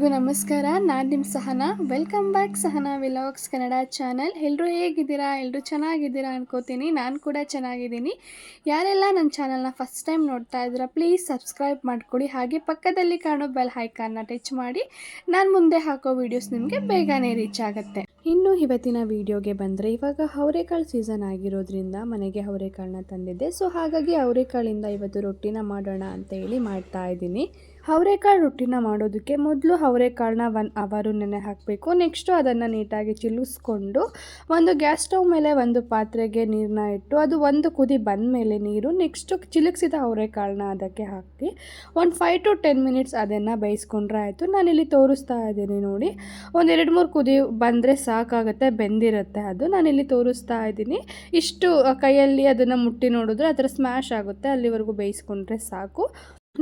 ಎಲ್ರಿಗೂ ನಮಸ್ಕಾರ. ನಾನು ನಿಮ್ಮ Sahana. Welcome back Sahana vlogs Kannada channel ಎಲ್ಲರೂ ಹೇಗಿದ್ದೀರಾ? ಎಲ್ಲರೂ ಚೆನ್ನಾಗಿದ್ದೀರಾ ಅನ್ಕೋತೀನಿ. ನಾನು ಕೂಡ ಚೆನ್ನಾಗಿದ್ದೀನಿ. ಯಾರೆಲ್ಲ ನನ್ನ ಚಾನಲ್ನ ಫಸ್ಟ್ ಟೈಮ್ ನೋಡ್ತಾ ಇದ್ದೀರಾ ಪ್ಲೀಸ್ ಸಬ್ಸ್ಕ್ರೈಬ್ ಮಾಡ್ಕೊಳ್ಳಿ ಹಾಗೆ ಪಕ್ಕದಲ್ಲಿ ಕಾಣೋ ಬೆಲ್ ಹೈಕಾನ್ನ ಟಚ್ ಮಾಡಿ. ನಾನು ಮುಂದೆ ಹಾಕೋ ವೀಡಿಯೋಸ್ ನಿಮಗೆ ಬೇಗನೆ ರೀಚ್ ಆಗುತ್ತೆ. ಇನ್ನು ಇವತ್ತಿನ ವಿಡಿಯೋಗೆ ಬಂದರೆ, ಇವಾಗ ಅವರೆಕಾಳು ಸೀಸನ್ ಆಗಿರೋದ್ರಿಂದ ಮನೆಗೆ ಅವರೆಕಾಳನ್ನ ತಂದಿದ್ದೆ. ಸೊ ಹಾಗಾಗಿ ಅವರೆಕಾಳಿಂದ ಇವತ್ತು ರೊಟ್ಟಿನ ಮಾಡೋಣ ಅಂತ ಹೇಳಿ ಮಾಡ್ತಾ ಇದ್ದೀನಿ. ಅವರೆಕಾಳು ರೊಟ್ಟಿನ ಮಾಡೋದಕ್ಕೆ ಮೊದಲು ಅವರೆಕಾಳನ್ನ ಒನ್ ಅವರು ನೆನೆ ಹಾಕಬೇಕು. ನೆಕ್ಸ್ಟು ಅದನ್ನು ನೀಟಾಗಿ ಚಿಲ್ಲಿಸ್ಕೊಂಡು ಒಂದು ಗ್ಯಾಸ್ ಸ್ಟವ್ ಮೇಲೆ ಒಂದು ಪಾತ್ರೆಗೆ ನೀರನ್ನ ಇಟ್ಟು ಅದು ಒಂದು ಕುದಿ ಬಂದ ಮೇಲೆ ನೀರು ನೆಕ್ಸ್ಟು ಚಿಲುಕಿಸಿದ ಅವರೆಕಾಳನ್ನ ಅದಕ್ಕೆ ಹಾಕಿ ಒಂದು ಫೈವ್ ಟು ಟೆನ್ ಮಿನಿಟ್ಸ್ ಅದನ್ನು ಬೇಯಿಸ್ಕೊಂಡ್ರೆ ಆಯಿತು. ನಾನಿಲ್ಲಿ ತೋರಿಸ್ತಾ ಇದ್ದೀನಿ ನೋಡಿ. ಒಂದು ಎರಡು ಮೂರು ಕುದಿ ಬಂದರೆ ಸಾಕಾಗುತ್ತೆ, ಬೆಂದಿರುತ್ತೆ ಅದು. ನಾನಿಲ್ಲಿ ತೋರಿಸ್ತಾ ಇದ್ದೀನಿ. ಇಷ್ಟು ಕೈಯಲ್ಲಿ ಅದನ್ನು ಮುಟ್ಟಿ ನೋಡಿದ್ರೆ ಅದರ ಸ್ಮ್ಯಾಶ್ ಆಗುತ್ತೆ. ಅಲ್ಲಿವರೆಗೂ ಬೇಯಿಸ್ಕೊಂಡ್ರೆ ಸಾಕು.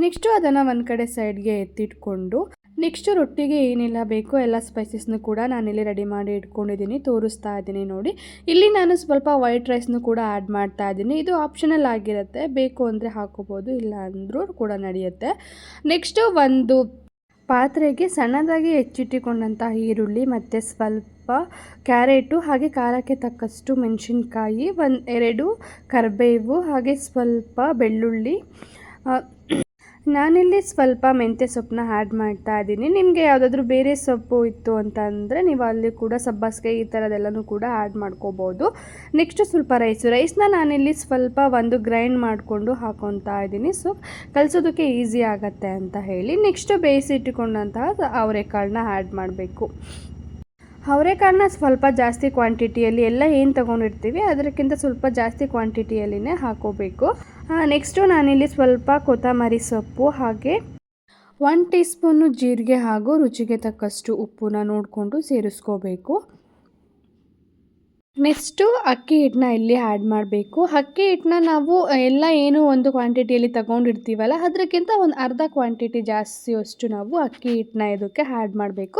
ನೆಕ್ಸ್ಟು ಅದನ್ನು ಒಂದು ಕಡೆ ಸೈಡ್ಗೆ ಎತ್ತಿಟ್ಕೊಂಡು, ನೆಕ್ಸ್ಟು ರೊಟ್ಟಿಗೆ ಏನೆಲ್ಲ ಬೇಕು ಎಲ್ಲ ಸ್ಪೈಸಸ್ನು ಕೂಡ ನಾನಿಲ್ಲಿ ರೆಡಿ ಮಾಡಿ ಇಟ್ಕೊಂಡಿದ್ದೀನಿ, ತೋರಿಸ್ತಾ ಇದ್ದೀನಿ ನೋಡಿ. ಇಲ್ಲಿ ನಾನು ಸ್ವಲ್ಪ ವೈಟ್ ರೈಸ್ನು ಕೂಡ ಆ್ಯಡ್ ಮಾಡ್ತಾ ಇದ್ದೀನಿ. ಇದು ಆಪ್ಷನಲ್ ಆಗಿರುತ್ತೆ, ಬೇಕು ಅಂದರೆ ಹಾಕೋಬೋದು, ಇಲ್ಲ ಅಂದರೂ ಕೂಡ ನಡೆಯುತ್ತೆ. ನೆಕ್ಸ್ಟು ಒಂದು ಪಾತ್ರೆಗೆ ಸಣ್ಣದಾಗಿ ಹೆಚ್ಚಿಟ್ಟುಕೊಂಡಂಥ ಈರುಳ್ಳಿ, ಮತ್ತು ಸ್ವಲ್ಪ ಕ್ಯಾರೆಟು, ಹಾಗೆ ಖಾರಕ್ಕೆ ತಕ್ಕಷ್ಟು ಮೆಣಸಿನ್ಕಾಯಿ, ಒಂದು ಎರಡು ಕರಿಬೇವು, ಹಾಗೆ ಸ್ವಲ್ಪ ಬೆಳ್ಳುಳ್ಳಿ ನಾನಿಲ್ಲಿ ಸ್ವಲ್ಪ ಮೆಂತ್ಯ ಸೊಪ್ಪನ್ನ ಆ್ಯಡ್ ಮಾಡ್ತಾ ಇದ್ದೀನಿ. ನಿಮಗೆ ಯಾವುದಾದ್ರೂ ಬೇರೆ ಸೊಪ್ಪು ಇತ್ತು ಅಂತ ಅಂದರೆ ನೀವು ಅಲ್ಲಿ ಕೂಡ ಸಬ್ಬಸ್ಗೆ ಈ ಥರದ್ದೆಲ್ಲನೂ ಕೂಡ ಆ್ಯಡ್ ಮಾಡ್ಕೋಬೋದು. ನೆಕ್ಸ್ಟ್ ಸ್ವಲ್ಪ ರೈಸು ರೈಸ್ನ ನಾನಿಲ್ಲಿ ಸ್ವಲ್ಪ ಒಂದು ಗ್ರೈಂಡ್ ಮಾಡಿಕೊಂಡು ಹಾಕೊತಾ ಇದ್ದೀನಿ. ಸೊ ಕಲಿಸೋದಕ್ಕೆ ಈಸಿ ಆಗುತ್ತೆ ಅಂತ ಹೇಳಿ. ನೆಕ್ಸ್ಟು ಬೇಯಿಸಿಟ್ಟುಕೊಂಡಂತಹ ಅವರೆಕಾಳನ್ನ ಆ್ಯಡ್ ಮಾಡಬೇಕು. ಅವರೆಕಾಳನ್ನ ಸ್ವಲ್ಪ ಜಾಸ್ತಿ ಕ್ವಾಂಟಿಟಿಯಲ್ಲಿ ಎಲ್ಲ ಏನು ತೊಗೊಂಡಿರ್ತೀವಿ, ಅದಕ್ಕಿಂತ ಸ್ವಲ್ಪ ಜಾಸ್ತಿ ಕ್ವಾಂಟಿಟಿಯಲ್ಲಿನೇ ಹಾಕೋಬೇಕು. ನೆಕ್ಸ್ಟು ನಾನಿಲ್ಲಿ ಸ್ವಲ್ಪ ಕೊತ್ತಂಬರಿ ಸೊಪ್ಪು ಹಾಗೆ ಒನ್ ಟೀ ಸ್ಪೂನು ಜೀರಿಗೆ ಹಾಗೂ ರುಚಿಗೆ ತಕ್ಕಷ್ಟು ಉಪ್ಪನ್ನ ನೋಡಿಕೊಂಡು ಸೇರಿಸ್ಕೋಬೇಕು. ನೆಕ್ಸ್ಟು ಅಕ್ಕಿ ಹಿಟ್ಟನ್ನ ಇಲ್ಲಿ ಆ್ಯಡ್ ಮಾಡಬೇಕು. ಅಕ್ಕಿ ಹಿಟ್ಟನ್ನ ನಾವು ಎಲ್ಲ ಏನು ಒಂದು ಕ್ವಾಂಟಿಟಿಯಲ್ಲಿ ತಗೊಂಡಿರ್ತೀವಲ್ಲ ಅದಕ್ಕಿಂತ ಒಂದು ಅರ್ಧ ಕ್ವಾಂಟಿಟಿ ಜಾಸ್ತಿ ಅಷ್ಟು ನಾವು ಅಕ್ಕಿ ಹಿಟ್ಟನ್ನ ಇದಕ್ಕೆ ಆ್ಯಡ್ ಮಾಡಬೇಕು.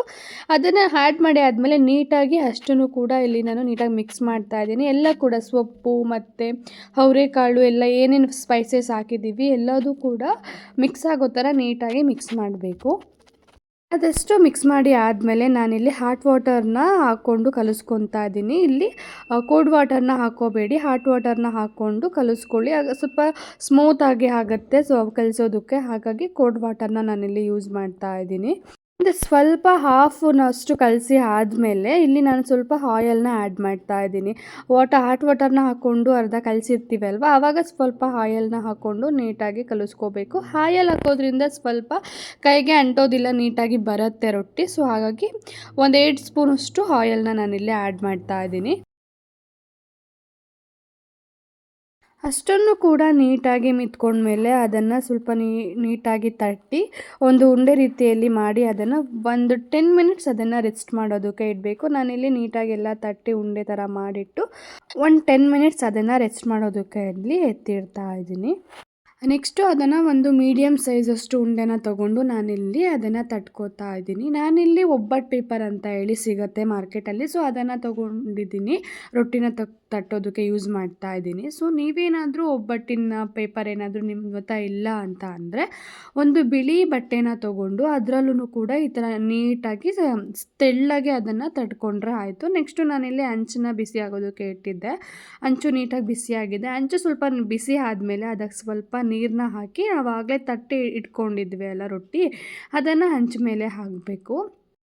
ಅದನ್ನು ಆ್ಯಡ್ ಮಾಡಿ ಆದಮೇಲೆ ನೀಟಾಗಿ ಅಷ್ಟನ್ನು ಕೂಡ ಇಲ್ಲಿ ನಾನು ನೀಟಾಗಿ ಮಿಕ್ಸ್ ಮಾಡ್ತಾ ಇದ್ದೀನಿ. ಎಲ್ಲ ಕೂಡ ಸೊಪ್ಪು ಮತ್ತು ಅವರೆಕಾಳು ಎಲ್ಲ ಏನೇನು ಸ್ಪೈಸಸ್ ಹಾಕಿದ್ದೀವಿ ಎಲ್ಲದೂ ಕೂಡ ಮಿಕ್ಸ್ ಆಗೋ ಥರ ನೀಟಾಗಿ ಮಿಕ್ಸ್ ಮಾಡಬೇಕು. ಅದೆಷ್ಟು ಮಿಕ್ಸ್ ಮಾಡಿ ಆದಮೇಲೆ ನಾನಿಲ್ಲಿ ಹಾಟ್ ವಾಟರ್ನ ಹಾಕ್ಕೊಂಡು ಕಲಿಸ್ಕೊತಾ ಇದ್ದೀನಿ. ಇಲ್ಲಿ ಕೋಲ್ಡ್ ವಾಟರ್ನ ಹಾಕೋಬೇಡಿ ಹಾಟ್ ವಾಟರ್ನ ಹಾಕ್ಕೊಂಡು ಕಲಿಸ್ಕೊಳ್ಳಿ. ಆಗ ಸ್ವಲ್ಪ ಸ್ಮೂತಾಗಿ ಆಗುತ್ತೆ ಸೊ ಕಲಿಸೋದಕ್ಕೆ. ಹಾಗಾಗಿ ಕೋಲ್ಡ್ ವಾಟರ್ನ ನಾನಿಲ್ಲಿ ಯೂಸ್ ಮಾಡ್ತಾ ಇದ್ದೀನಿ. ಒಂದು ಸ್ವಲ್ಪ ಹಾಫ್ನಷ್ಟು ಕಲಸಿ ಆದಮೇಲೆ ಇಲ್ಲಿ ನಾನು ಸ್ವಲ್ಪ ಆಯಲ್ನ ಆ್ಯಡ್ ಮಾಡ್ತಾ ಇದ್ದೀನಿ. ವಾಟರ್ ಹಾಟ್ ವಾಟರ್ನ ಹಾಕ್ಕೊಂಡು ಅರ್ಧ ಕಲಸಿರ್ತೀವಲ್ವ ಆವಾಗ ಸ್ವಲ್ಪ ಆಯಲ್ನ ಹಾಕ್ಕೊಂಡು ನೀಟಾಗಿ ಕಲಿಸ್ಕೋಬೇಕು. ಆಯಲ್ ಹಾಕೋದ್ರಿಂದ ಸ್ವಲ್ಪ ಕೈಗೆ ಅಂಟೋದಿಲ್ಲ, ನೀಟಾಗಿ ಬರುತ್ತೆ ರೊಟ್ಟಿ. ಸೊ ಹಾಗಾಗಿ ಒಂದು ಏಯ್ಟ್ ಸ್ಪೂನಷ್ಟು ಆಯಲ್ನ ನಾನಿಲ್ಲಿ ಆ್ಯಡ್ ಮಾಡ್ತಾ ಇದ್ದೀನಿ. ಅಷ್ಟನ್ನು ಕೂಡ ನೀಟಾಗಿ ಮಿತ್ಕೊಂಡ್ಮೇಲೆ ಅದನ್ನು ಸ್ವಲ್ಪ ನೀಟಾಗಿ ತಟ್ಟಿ ಒಂದು ಉಂಡೆ ರೀತಿಯಲ್ಲಿ ಮಾಡಿ ಅದನ್ನು ಒಂದು ಟೆನ್ ಮಿನಿಟ್ಸ್ ಅದನ್ನು ರೆಸ್ಟ್ ಮಾಡೋದಕ್ಕೆ ಇಡಬೇಕು. ನಾನಿಲ್ಲಿ ನೀಟಾಗಿ ಎಲ್ಲ ತಟ್ಟಿ ಉಂಡೆ ಥರ ಮಾಡಿಟ್ಟು ಒಂದು ಟೆನ್ ಮಿನಿಟ್ಸ್ ಅದನ್ನು ರೆಸ್ಟ್ ಮಾಡೋದಕ್ಕೆ ಇಲ್ಲಿ ಎತ್ತಿಡ್ತಾ ಇದ್ದೀನಿ. ನೆಕ್ಸ್ಟು ಅದನ್ನು ಒಂದು ಮೀಡಿಯಮ್ ಸೈಜಷ್ಟು ಉಂಡೆನ ತೊಗೊಂಡು ನಾನಿಲ್ಲಿ ಅದನ್ನು ತಟ್ಕೋತಾ ಇದ್ದೀನಿ. ನಾನಿಲ್ಲಿ ಒಬ್ಬಟ್ಟು ಪೇಪರ್ ಅಂತ ಹೇಳಿ ಸಿಗುತ್ತೆ ಮಾರ್ಕೆಟಲ್ಲಿ ಸೊ ಅದನ್ನು ತೊಗೊಂಡಿದ್ದೀನಿ. ರೊಟ್ಟಿನ ತಕ್, ತಟ್ಟೋದಕ್ಕೆ ಯೂಸ್ ಮಾಡ್ತಾ ಇದ್ದೀನಿ. ಸೊ ನೀವೇನಾದರೂ ಒಬ್ಬಟ್ಟಿನ ಪೇಪರ್ ಏನಾದರೂ ನಿಮ್ಮ ಹತ್ರ ಇಲ್ಲ ಅಂತ ಅಂದರೆ, ಒಂದು ಬಿಳಿ ಬಟ್ಟೆನ ತೊಗೊಂಡು ಅದರಲ್ಲೂ ಕೂಡ ಈ ಥರ ನೀಟಾಗಿ ತೆಳ್ಳಗೆ ಅದನ್ನು ತಟ್ಕೊಂಡ್ರೆ ಆಯಿತು. ನೆಕ್ಸ್ಟು ನಾನಿಲ್ಲಿ ಹಂಚನ್ನ ಬಿಸಿ ಆಗೋದಕ್ಕೆ ಇಟ್ಟಿದ್ದೆ. ಅಂಚು ನೀಟಾಗಿ ಬಿಸಿಯಾಗಿದೆ ಅಂಚು ಸ್ವಲ್ಪ ಬಿಸಿ ಆದಮೇಲೆ ಅದಕ್ಕೆ ಸ್ವಲ್ಪ ನೀರನ್ನ ಹಾಕಿ ಆವಾಗಲೇ ತಟ್ಟೆ ಇಟ್ಕೊಂಡಿದ್ವಿ ಅಲ್ಲ ರೊಟ್ಟಿ. ಅದನ್ನು ಹಂಚ ಮೇಲೆ ಹಾಕಬೇಕು.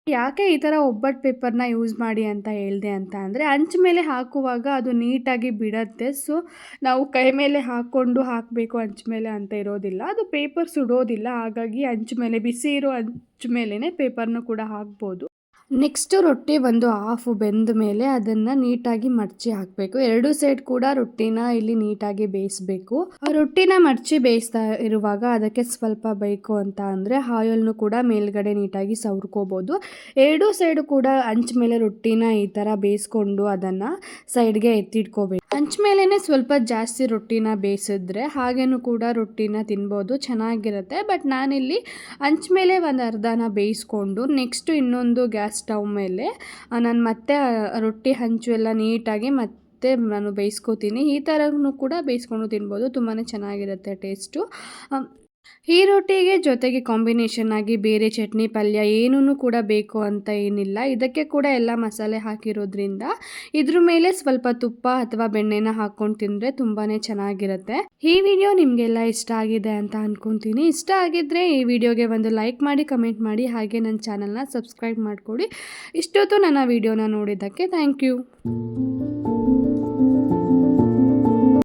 ಯಾಕೆ ಈ ಥರ ಒಬ್ಬಟ್ಟು ಪೇಪರ್ನ ಯೂಸ್ ಮಾಡಿ ಅಂತ ಹೇಳಿದೆ ಅಂತ ಅಂದರೆ ಹಂಚ ಮೇಲೆ ಹಾಕುವಾಗ ಅದು ನೀಟಾಗಿ ಬಿಡತ್ತೆ. ಸೊ, ನಾವು ಕೈ ಮೇಲೆ ಹಾಕ್ಕೊಂಡು ಹಾಕಬೇಕು ಹಂಚ ಮೇಲೆ ಅಂತ ಇರೋದಿಲ್ಲ. ಅದು ಪೇಪರ್ ಸುಡೋದಿಲ್ಲ. ಹಾಗಾಗಿ ಹಂಚ ಮೇಲೆ ಬಿಸಿ ಇರೋ ಹಂಚ ಮೇಲೇ ಪೇಪರ್ನ ಕೂಡ ಹಾಕ್ಬೋದು. ನೆಕ್ಸ್ಟು ರೊಟ್ಟಿ ಒಂದು ಹಾಫು ಬೆಂದ ಮೇಲೆ ಅದನ್ನು ನೀಟಾಗಿ ಮಡಚಿ ಹಾಕಬೇಕು. ಎರಡು ಸೈಡ್ ಕೂಡ ರೊಟ್ಟಿನ ಇಲ್ಲಿ ನೀಟಾಗಿ ಬೇಯಿಸಬೇಕು. ರೊಟ್ಟಿನ ಮಡಚಿ ಬೇಯಿಸ್ತಾ ಇರುವಾಗ ಅದಕ್ಕೆ ಸ್ವಲ್ಪ ಬೇಕು ಅಂತ ಅಂದರೆ ಆಯಲ್ನು ಕೂಡ ಮೇಲ್ಗಡೆ ನೀಟಾಗಿ ಸವರ್ಕೋಬೋದು. ಎರಡು ಸೈಡ್ ಕೂಡ ಹಂಚ ಮೇಲೆ ರೊಟ್ಟಿನ ಈ ಥರ ಬೇಯಿಸ್ಕೊಂಡು ಅದನ್ನು ಸೈಡ್ಗೆ ಎತ್ತಿಟ್ಕೋಬೇಕು. ಹಂಚ ಮೇಲೇ ಸ್ವಲ್ಪ ಜಾಸ್ತಿ ರೊಟ್ಟಿನ ಬೇಯಿಸಿದ್ರೆ ಹಾಗೇನೂ ಕೂಡ ರೊಟ್ಟಿನ ತಿನ್ಬೋದು, ಚೆನ್ನಾಗಿರುತ್ತೆ. ಬಟ್ ನಾನಿಲ್ಲಿ ಹಂಚ ಮೇಲೆ ಒಂದು ಅರ್ಧನ ಬೇಯಿಸ್ಕೊಂಡು ನೆಕ್ಸ್ಟು ಇನ್ನೊಂದು ಗ್ಯಾಸ್ ಸ್ಟವ್ ಮೇಲೆ ನಾನು ಮತ್ತೆ ರೊಟ್ಟಿ ಹಂಚು ಎಲ್ಲ ನೀಟಾಗಿ ಮತ್ತೆ ನಾನು ಬೇಯಿಸ್ಕೋತೀನಿ. ಈ ಥರನೂ ಕೂಡ ಬೇಯಿಸ್ಕೊಂಡು ತಿನ್ಬೋದು ತುಂಬಾ ಚೆನ್ನಾಗಿರುತ್ತೆ ಟೇಸ್ಟು. ಈ ರೊಟ್ಟಿಗೆ ಜೊತೆಗೆ ಕಾಂಬಿನೇಷನ್ ಆಗಿ ಬೇರೆ ಚಟ್ನಿ ಪಲ್ಯ ಏನೂ ಕೂಡ ಬೇಕು ಅಂತ ಏನಿಲ್ಲ. ಇದಕ್ಕೆ ಕೂಡ ಎಲ್ಲ ಮಸಾಲೆ ಹಾಕಿರೋದ್ರಿಂದ ಇದ್ರ ಮೇಲೆ ಸ್ವಲ್ಪ ತುಪ್ಪ ಅಥವಾ ಬೆಣ್ಣೆನ ಹಾಕ್ಕೊಂಡು ತಿಂದರೆ ತುಂಬಾ ಚೆನ್ನಾಗಿರುತ್ತೆ. ಈ ವಿಡಿಯೋ ನಿಮಗೆಲ್ಲ ಇಷ್ಟ ಆಗಿದೆ ಅಂತ ಅನ್ಕೊಂತೀನಿ. ಇಷ್ಟ ಆಗಿದ್ರೆ ಈ ವಿಡಿಯೋಗೆ ಒಂದು ಲೈಕ್ ಮಾಡಿ, ಕಮೆಂಟ್ ಮಾಡಿ, ಹಾಗೆ ನನ್ನ ಚಾನೆಲ್ನ ಸಬ್ಸ್ಕ್ರೈಬ್ ಮಾಡಿಕೊಡಿ. ಇಷ್ಟೊತ್ತು ನನ್ನ ವಿಡಿಯೋನ ನೋಡಿದ್ದಕ್ಕೆ ಥ್ಯಾಂಕ್ ಯು.